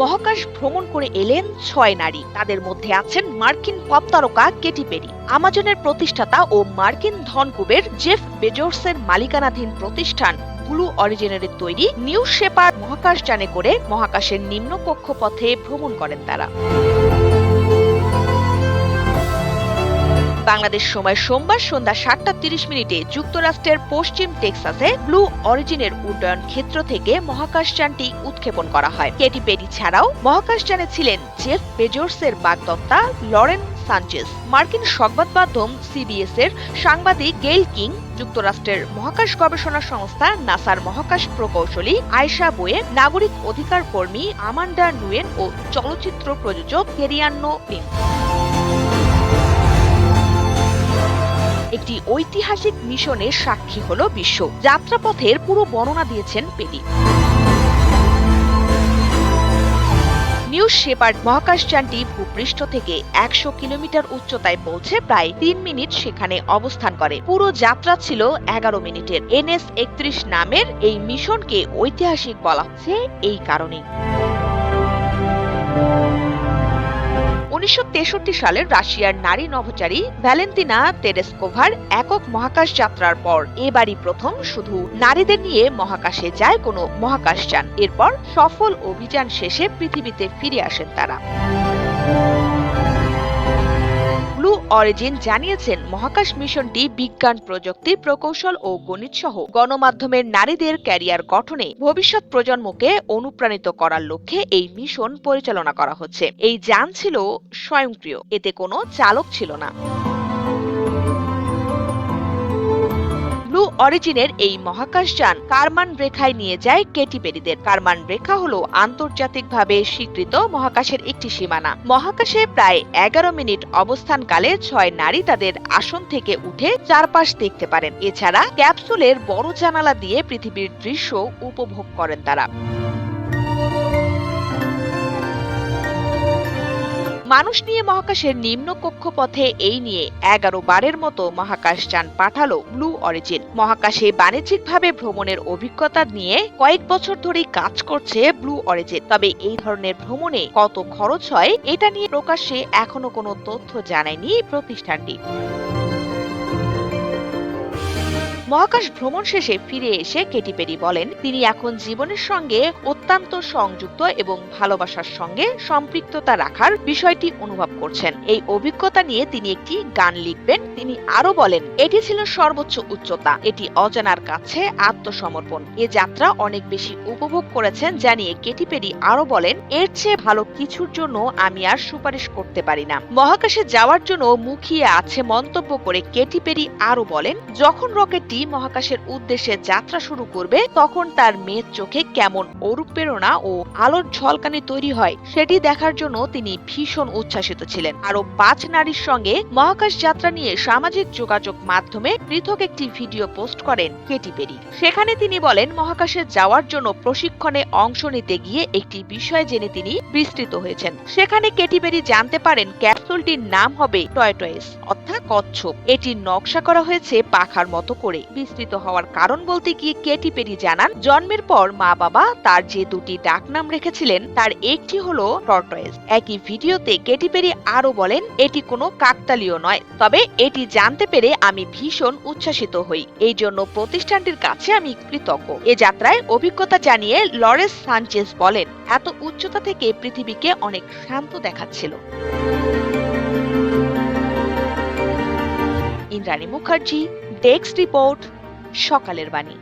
মহাকাশ ভ্রমণ করে এলেন ছয় নারী। তাদের মধ্যে আছেন মার্কিন পপ তারকা কেটি পেরি। আমাজনের প্রতিষ্ঠাতা ও মার্কিন ধনকুবের জেফ বেজোর্সের মালিকানাধীন প্রতিষ্ঠান ব্লু অরিজিনের তৈরি নিউ শেপার মহাকাশযানে করে মহাকাশের নিম্ন কক্ষপথে ভ্রমণ করেন তারা। বাংলাদেশ সময় সোমবার সন্ধ্যা সাতটা তিরিশ মিনিটে যুক্তরাষ্ট্রের পশ্চিম টেক্সাসে ব্লু অরিজিনের উড্ডয়ন ক্ষেত্র থেকে মহাকাশযানটি উৎক্ষেপণ করা হয়। কেটি পেরি ছাড়াও মহাকাশযানে ছিলেন জেফ বেজোর্সের বাগদত্তা, লরেন সানচেস মার্কিন সংবাদ মাধ্যম সিবিএস এর সাংবাদিক গেইল কিং, যুক্তরাষ্ট্রের মহাকাশ গবেষণা সংস্থা নাসার মহাকাশ প্রকৌশলী আয়শা বোয়ে, নাগরিক অধিকার কর্মী আমান্ডা নুয়েন ও চলচ্চিত্র প্রযোজক কেরিয়ান্ন লিন ঐতিহাসিক মিশনের সাক্ষী হল বিশ্ব। যাত্রাপথের পুরো বর্ণনা দিয়েছেন পেরি নিউ শেপার্ড মহাকাশযানটি ভূপৃষ্ঠ থেকে একশো কিলোমিটার উচ্চতায় পৌঁছে প্রায় তিন মিনিট সেখানে অবস্থান করে। পুরো যাত্রা ছিল এগারো মিনিটের। এনএস একত্রিশ নামের এই মিশনকে ঐতিহাসিক বলা হচ্ছে এই কারণেই। উনিশশো সালে রাশিয়ার নারী নভোচারী ভ্যালেন্তিনা তেরেস্কোভার একক মহাকাশ যাত্রার পর এবারই প্রথম শুধু নারীদের নিয়ে মহাকাশে যায় কোনো মহাকাশযান। এরপর সফল অভিযান শেষে পৃথিবীতে ফিরে আসেন তারা। অরিজিন জানিয়েছেন মহাকাশ মিশনটি বিজ্ঞান, প্রযুক্তি, প্রকৌশল ও গণিত সহ গণমাধ্যমের নারীদের ক্যারিয়ার গঠনে ভবিষ্যৎ প্রজন্মকে অনুপ্রাণিত করার লক্ষ্যে এই মিশন পরিচালনা করা হচ্ছে। এই যান ছিল স্বয়ংক্রিয়, এতে কোনো চালক ছিল না। অরিজিনের এই মহাকাশযান কারমান রেখায় নিয়ে যায় কেটি পেরিদের। কারমান রেখা হলো আন্তর্জাতিকভাবে স্বীকৃত মহাকাশের একটি সীমানা। মহাকাশে প্রায় এগারো মিনিট অবস্থানকালে ছয় নারী তাদের আসন থেকে উঠে চারপাশ দেখতে পারেন। এছাড়া ক্যাপসুলের বড় জানালা দিয়ে পৃথিবীর দৃশ্য উপভোগ করেন তারা। মানুষ নিয়ে মহাকাশের নিম্ন কক্ষপথে এই নিয়ে এগারো বারের মতো মহাকাশযান পাঠালো ব্লু অরিজিন মহাকাশে বাণিজ্যিকভাবে ভ্রমণের অভিজ্ঞতা নিয়ে কয়েক বছর ধরে কাজ করছে ব্লু অরিজিন তবে এই ধরনের ভ্রমণে কত খরচ হয়, এটা নিয়ে প্রকাশ্যে এখনও কোনো তথ্য জানায়নি প্রতিষ্ঠানটি। মহাকাশ ভ্রমণ শেষে ফিরে এসে কেটি পেরি বলেন, তিনি এখন জীবনের সঙ্গে অত্যন্ত সংযুক্ত এবং ভালোবাসার সঙ্গে সম্পৃক্ততা রাখার বিষয়টি অনুভব করছেন। এই অভিজ্ঞতা নিয়ে তিনি একটি গান লিখবেন। তিনি আরও বলেন, এটি ছিল সর্বোচ্চ উচ্চতা। এটি অজানার কাছে আত্মসমর্পণ। এ যাত্রা অনেক বেশি উপভোগ করেছেন জানিয়ে কেটি পেরি আরও বলেন, এর চেয়ে ভালো কিছুর জন্য আমি আর সুপারিশ করতে পারি না। মহাকাশে যাওয়ার জন্য মুখিয়ে আছে মন্তব্য করে কেটি পেরি আরও বলেন, যখন রকেটটি মহাকাশের উদ্দেশ্যে যাত্রা শুরু করবে, তখন তার মেয়ের চোখে কেমন অনুপ্রেরণা ও আলোর ঝলকানি তৈরি হয়, সেটি দেখার জন্য তিনি ভীষণ উচ্ছ্বাসিত ছিলেন। আরও পাঁচ নারীর সঙ্গে মহাকাশ যাত্রা নিয়ে সামাজিক যোগাযোগ মাধ্যমে পৃথক একটি ভিডিও পোস্ট করেন কেটি পেরি। সেখানে তিনি বলেন, মহাকাশে যাওয়ার জন্য প্রশিক্ষণে অংশ নিতে গিয়ে একটি বিষয় জেনে তিনি বিস্তৃত হয়েছেন। সেখানে কেটি পেরি জানতে পারেন, ক্যাপসুলটির নাম হবে টয়টয়েস, অর্থাৎ কচ্ছপ। এটির নকশা করা হয়েছে পাখার মতো করে। বিস্তৃত হওয়ার কারণ বলতে গিয়ে কেটি পেরি জানান, জন্মের পর মা বাবা তার যে দুটি ডাকনাম রেখেছিলেন, তার একটি হলো টর্টয়েস একই ভিডিওতে কেটি পেরি আরও বলেন, এটি কোনো কাকতালীয় নয়, তবে এটি জানতে পেরে আমি ভীষণ উচ্ছ্বাসিত হই। এই জন্য প্রতিষ্ঠানটির কাছে আমি কৃতজ্ঞ। এ যাত্রায় অভিজ্ঞতা জানিয়ে লরেস সানচেস বলেন, এত উচ্চতা থেকে পৃথিবীকে অনেক শান্ত দেখাচ্ছিল। ইন্দ্রাণী মুখার্জি ডেস্ক রিপোর্ট সকালের বাণী।